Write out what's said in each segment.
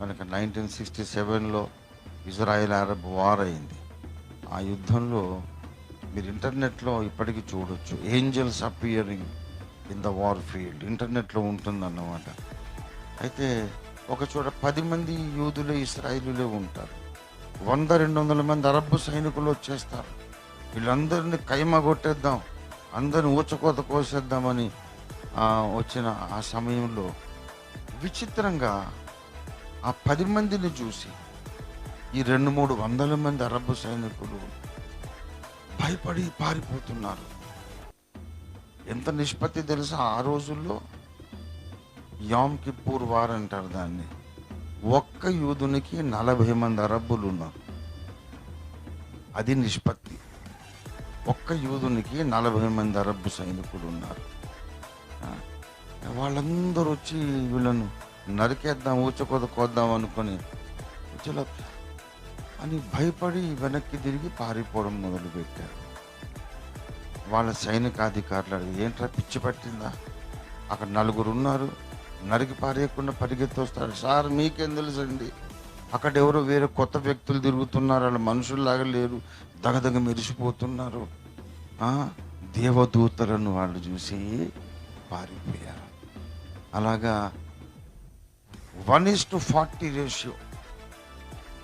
మనకి nineteen sixty సెవెన్లో Israel Arab war అయింది. ఆ యుద్ధంలో మీరు ఇంటర్నెట్లో ఇప్పటికీ చూడొచ్చు. Angels appearing in the war field ఇంటర్నెట్లో ఉంటుందన్నమాట. అయితే ఒక చోట పది మంది యూదులే ఇస్రాయిలులే ఉంటారు. వంద రెండు వందల మంది అరబ్బు సైనికులు వచ్చేస్తారు. వీళ్ళందరినీ కైమ కొట్టేద్దాం అందరిని ఊచకోత కోసేద్దామని వచ్చిన ఆ సమయంలో విచిత్రంగా ఆ పది మందిని చూసి ఈ రెండు మూడు వందల మంది అరబ్బు సైనికులు భయపడి పారిపోతున్నారు. ఎంత నిష్పత్తి తెలుసా? ఆ రోజుల్లో యామ్ కిప్పూర్ వార్ అంటారు దాన్ని. ఒక్క యూదునికి నలభై మంది అరబ్బులు ఉన్నారు. అది నిష్పత్తి. ఒక్క యూదునికి నలభై మంది అరబ్బు సైనికులు ఉన్నారు. వాళ్ళందరూ వచ్చి వీళ్ళను నరికేద్దాం ఊచకొద కోద్దాం అనుకొని చలో అని భయపడి వెనక్కి తిరిగి పారిపోవడం మొదలుపెట్టారు. వాళ్ళ సైనికాధికారులు అడిగి ఏంట్రా పిచ్చి పట్టిందా? అక్కడ నలుగురు ఉన్నారు నరికి పారేయకుండా పరిగెత్తి వస్తారు సార్ మీకేం తెలుసండి? అక్కడ ఎవరో వేరే కొత్త వ్యక్తులు తిరుగుతున్నారు వాళ్ళ మనుషుల్లాగా లేరు దగదగ మెరిసిపోతున్నారు. దేవదూతలను వాళ్ళు చూసి పారిపోయారు. అలాగా one is to forty ratio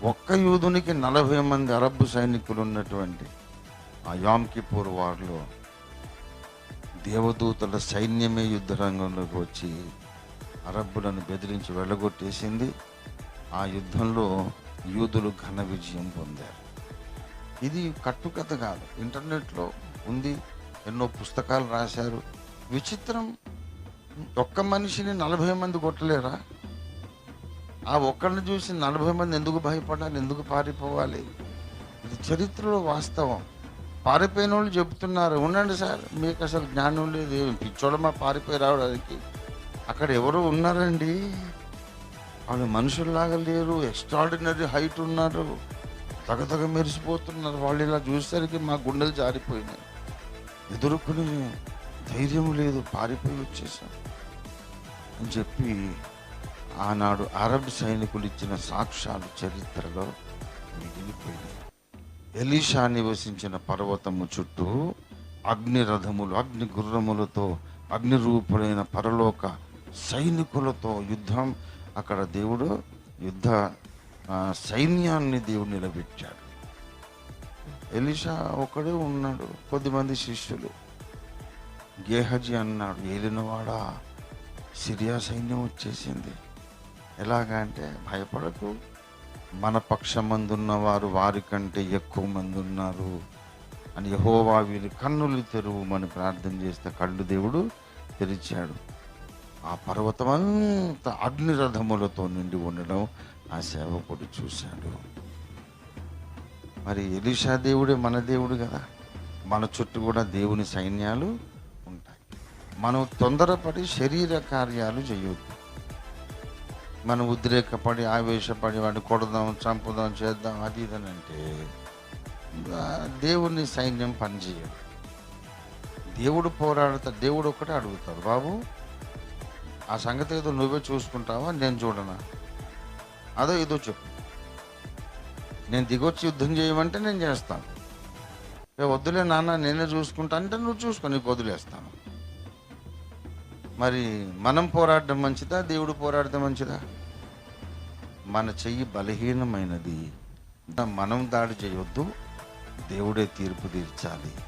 ఒక్క యూదునికి నలభై మంది అరబ్బు సైనికులు ఉన్నటువంటి ఆ యామ్ కిపూర్ వార్లో దేవదూతల సైన్యమే యుద్ధ రంగంలోకి వచ్చి అరబ్బులను బెదిరించి వెళ్ళగొట్టేసింది. ఆ యుద్ధంలో యూదులు ఘన విజయం పొందారు. ఇది కట్టుకథ కాదు. ఇంటర్నెట్లో ఉంది. ఎన్నో పుస్తకాలు రాశారు. విచిత్రం. ఒక్క మనిషిని నలభై మంది కొట్టలేరా? ఆ ఒక్కరిని చూసి నలభై మంది ఎందుకు భయపడాలి ఎందుకు పారిపోవాలి? ఇది చరిత్రలో వాస్తవం. పారిపోయిన వాళ్ళు చెబుతున్నారు ఉండండి సార్ మీకు అసలు జ్ఞానం లేదు ఏమి పిచ్చోడమా పారిపోయి రావడానికి? అక్కడ ఎవరు ఉన్నారండి? వాళ్ళు మనుషుల్లాగా లేరు ఎక్స్ట్రాడినరీ హైట్ ఉన్నారు తగతగ మెరిసిపోతున్నారు. వాళ్ళు ఇలా చూసేసరికి మా గుండెలు జారిపోయినాయి. ఎదుర్కొని ధైర్యం లేదు పారిపోయి వచ్చేసాం. అని చెప్పి ఆనాడు అరబ్ సైనికులు ఇచ్చిన సాక్ష్యాలు చరిత్రలో మిగిలిపోయింది ఎలీషా నివసించిన పర్వతము చుట్టూ అగ్ని రథములు అగ్ని గుర్రములతో అగ్నిరూపుడైన పరలోక సైనికులతో యుద్ధం. అక్కడ దేవుడు యుద్ధ సైన్యాన్ని దేవుడు నిలబెట్టాడు. ఎలిషా ఒకడే ఉన్నాడు కొద్దిమంది శిష్యులు. గేహజీ అన్నాడు ఏలినవాడా? సిరియా సైన్యం వచ్చేసింది. ఎలాగంటే అంటే భయపడకు. మన పక్షమందున్న వారు వారి కంటే ఎక్కువ మంది ఉన్నారు అని యహోవా వీరి కన్నులు తెరువుమని ప్రార్థన చేస్తే కళ్ళు దేవుడు తెరిచాడు. ఆ పర్వతం అంతా అగ్ని రథములతో నిండి ఉండడం ఆ సేవకుడు చూశాడు. మరి ఎలిషా దేవుడే మన దేవుడు కదా. మన చుట్టూ కూడా దేవుని సైన్యాలు ఉంటాయి. మనం తొందరపడి శరీర కార్యాలు చేయొద్దు. మనం ఉద్రేకపడి ఆవేశపడి వాడిని కొడదాం చంపుదాం చేద్దాం అది ఇదని అంటే దేవుని సైన్యం పనిచేయదు. దేవుడు పోరాడుతా దేవుడు ఒక్కటే అడుగుతాడు బాబు ఆ సంగతి ఏదో నువ్వే చూసుకుంటావా? నేను చూడనా? అదో ఏదో చెప్పు. నేను దిగొచ్చి యుద్ధం చేయమంటే నేను చేస్తాను. వద్దులే నాన్న నేనే చూసుకుంటా అంటే నువ్వు చూసుకో నీకు వదిలేస్తాను. మరి మనం పోరాడడం మంచిదా? దేవుడు పోరాడడం మంచిదా? మన చెయ్యి బలహీనమైనది. మనం దాడి చేయొద్దు. దేవుడే తీర్పు తీర్చాలి.